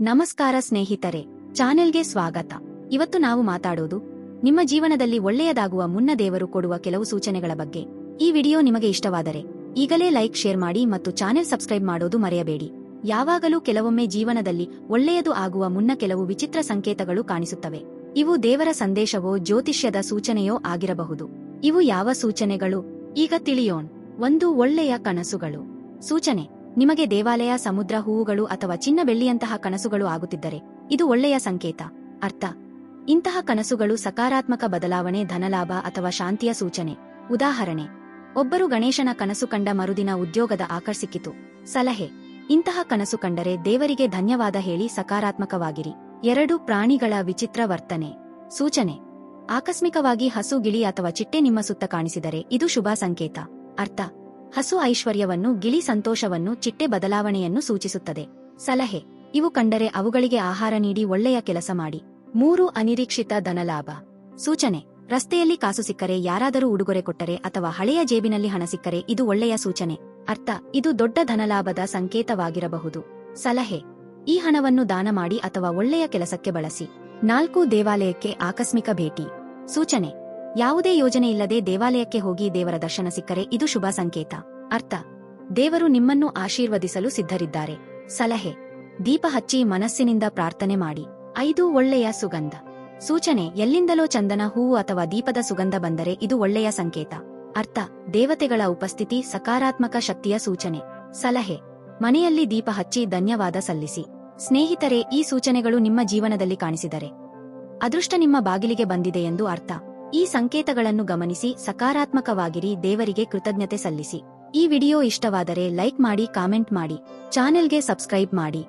ನಮಸ್ಕಾರ ಸ್ನೇಹಿತರೆ, ಚಾನೆಲ್ಗೆ ಸ್ವಾಗತ. ಇವತ್ತು ನಾವು ಮಾತಾಡೋದು, ನಿಮ್ಮ ಜೀವನದಲ್ಲಿ ಒಳ್ಳೆಯದಾಗುವ ಮುನ್ನ ದೇವರು ಕೊಡುವ ಕೆಲವು ಸೂಚನೆಗಳ ಬಗ್ಗೆ. ಈ ವಿಡಿಯೋ ನಿಮಗೆ ಇಷ್ಟವಾದರೆ, ಈಗಲೇ ಲೈಕ್, ಶೇರ್ ಮಾಡಿ ಮತ್ತು ಚಾನೆಲ್ ಸಬ್ಸ್ಕ್ರೈಬ್ ಮಾಡೋದು ಮರೆಯಬೇಡಿ. ಯಾವಾಗಲೂ ಕೆಲವೊಮ್ಮೆ ಜೀವನದಲ್ಲಿ ಒಳ್ಳೆಯದು ಆಗುವ ಮುನ್ನ ಕೆಲವು ವಿಚಿತ್ರ ಸಂಕೇತಗಳು ಕಾಣಿಸುತ್ತವೆ. ಇವು ದೇವರ ಸಂದೇಶವೋ, ಜ್ಯೋತಿಷ್ಯದ ಸೂಚನೆಯೋ ಆಗಿರಬಹುದು. ಇವು ಯಾವ ಸೂಚನೆಗಳು? ಈಗ ತಿಳಿಯೋಣ. ಒಂದು ಒಳ್ಳೆಯ ಕನಸುಗಳು. ಸೂಚನೆ ನಿಮಗೆ ದೇವಾಲಯ, ಸಮುದ್ರ, ಹೂವುಗಳು ಅಥವಾ ಚಿನ್ನ ಬೆಳ್ಳಿಯಂತಹ ಕನಸುಗಳು ಆಗುತ್ತಿದ್ದರೆ ಇದು ಒಳ್ಳೆಯ ಸಂಕೇತ. ಅರ್ಥ. ಇಂತಹ ಕನಸುಗಳು ಸಕಾರಾತ್ಮಕ ಬದಲಾವಣೆ, ಧನಲಾಭ ಅಥವಾ ಶಾಂತಿಯ ಸೂಚನೆ. ಉದಾಹರಣೆ. ಒಬ್ಬರು ಗಣೇಶನ ಕನಸು ಕಂಡ ಮರುದಿನ ಉದ್ಯೋಗದ ಆಕರ್ಷಿಕಿತು ಸಲಹೆ. ಇಂತಹ ಕನಸು ಕಂಡರೆ ದೇವರಿಗೆ ಧನ್ಯವಾದ ಹೇಳಿ ಸಕಾರಾತ್ಮಕವಾಗಿರಿ. ಎರಡು, ಪ್ರಾಣಿಗಳ ವಿಚಿತ್ರ ವರ್ತನೆ. ಸೂಚನೆ. ಆಕಸ್ಮಿಕವಾಗಿ ಹಸು, ಗಿಳಿ ಅಥವಾ ಚಿಟ್ಟೆ ನಿಮ್ಮ ಸುತ್ತ ಕಾಣಿಸಿದರೆ ಇದು ಶುಭ ಸಂಕೇತ. ಅರ್ಥ. ಹಸು ಐಶ್ವರ್ಯವನ್ನು, ಗಿಳಿ ಸಂತೋಷವನ್ನು, ಚಿಟ್ಟೆ ಬದಲಾವಣೆಯನ್ನು ಸೂಚಿಸುತ್ತದೆ. ಸಲಹೆ. ಇವು ಕಂಡರೆ ಅವುಗಳಿಗೆ ಆಹಾರ ನೀಡಿ ಒಳ್ಳೆಯ ಕೆಲಸ ಮಾಡಿ. ಮೂರು, ಅನಿರೀಕ್ಷಿತ ಧನಲಾಭ. ಸೂಚನೆ. ರಸ್ತೆಯಲ್ಲಿ ಕಾಸು ಸಿಕ್ಕರೆ ಯಾರಾದರೂ ಉಡುಗೊರೆ ಕೊಟ್ಟರೆ ಅಥವಾ ಹಳೆಯ ಜೇಬಿನಲ್ಲಿ ಹಣ ಸಿಕ್ಕರೆ ಇದು ಒಳ್ಳೆಯ ಸೂಚನೆ. ಅರ್ಥ. ಇದು ದೊಡ್ಡ ಧನಲಾಭದ ಸಂಕೇತವಾಗಿರಬಹುದು. ಸಲಹೆ. ಈ ಹಣವನ್ನು ದಾನ ಮಾಡಿ ಅಥವಾ ಒಳ್ಳೆಯ ಕೆಲಸಕ್ಕೆ ಬಳಸಿ. ನಾಲ್ಕು, ದೇವಾಲಯಕ್ಕೆ ಆಕಸ್ಮಿಕ ಭೇಟಿ. ಸೂಚನೆ. ಯಾವುದೇ ಯೋಜನೆ ಇಲ್ಲದೆ ದೇವಾಲಯಕ್ಕೆ ಹೋಗಿ ದೇವರ ದರ್ಶನ ಸಿಕ್ಕರೆ ಇದು ಶುಭ ಸಂಕೇತ. ಅರ್ಥ. ದೇವರು ನಿಮ್ಮನ್ನು ಆಶೀರ್ವದಿಸಲು ಸಿದ್ಧರಿದ್ದಾರೆ. ಸಲಹೆ. ದೀಪ ಹಚ್ಚಿ ಮನಸ್ಸಿನಿಂದ ಪ್ರಾರ್ಥನೆ ಮಾಡಿ. ಐದು ಒಳ್ಳೆಯ ಸುಗಂಧ. ಸೂಚನೆ. ಎಲ್ಲಿಂದಲೋ ಚಂದನ ಹೂವು ಅಥವಾ ದೀಪದ ಸುಗಂಧ ಬಂದರೆ ಇದು ಒಳ್ಳೆಯ ಸಂಕೇತ. ಅರ್ಥ. ದೇವತೆಗಳ ಉಪಸ್ಥಿತಿ ಸಕಾರಾತ್ಮಕ ಶಕ್ತಿಯ ಸೂಚನೆ. ಸಲಹೆ. ಮನೆಯಲ್ಲಿ ದೀಪ ಹಚ್ಚಿ ಧನ್ಯವಾದ ಸಲ್ಲಿಸಿ. ಸ್ನೇಹಿತರೆ, ಈ ಸೂಚನೆಗಳು ನಿಮ್ಮ ಜೀವನದಲ್ಲಿ ಕಾಣಿಸಿದರೆ. ಅದೃಷ್ಟ ನಿಮ್ಮ ಬಾಗಿಲಿಗೆ ಬಂದಿದೆ ಎಂದು ಅರ್ಥ. ಈ ಸಂಕೇತಗಳನ್ನು ಗಮನಿಸಿ ಸಕಾರಾತ್ಮಕವಾಗಿರಿ, ದೇವರಿಗೆ ಕೃತಜ್ಞತೆ ಸಲ್ಲಿಸಿ. ಈ ವಿಡಿಯೋ ಇಷ್ಟವಾದರೆ ಲೈಕ್ ಮಾಡಿ, ಕಾಮೆಂಟ್ ಮಾಡಿ. ಚಾನೆಲ್ಗೆ ಸಬ್ಸ್ಕ್ರೈಬ್ ಮಾಡಿ.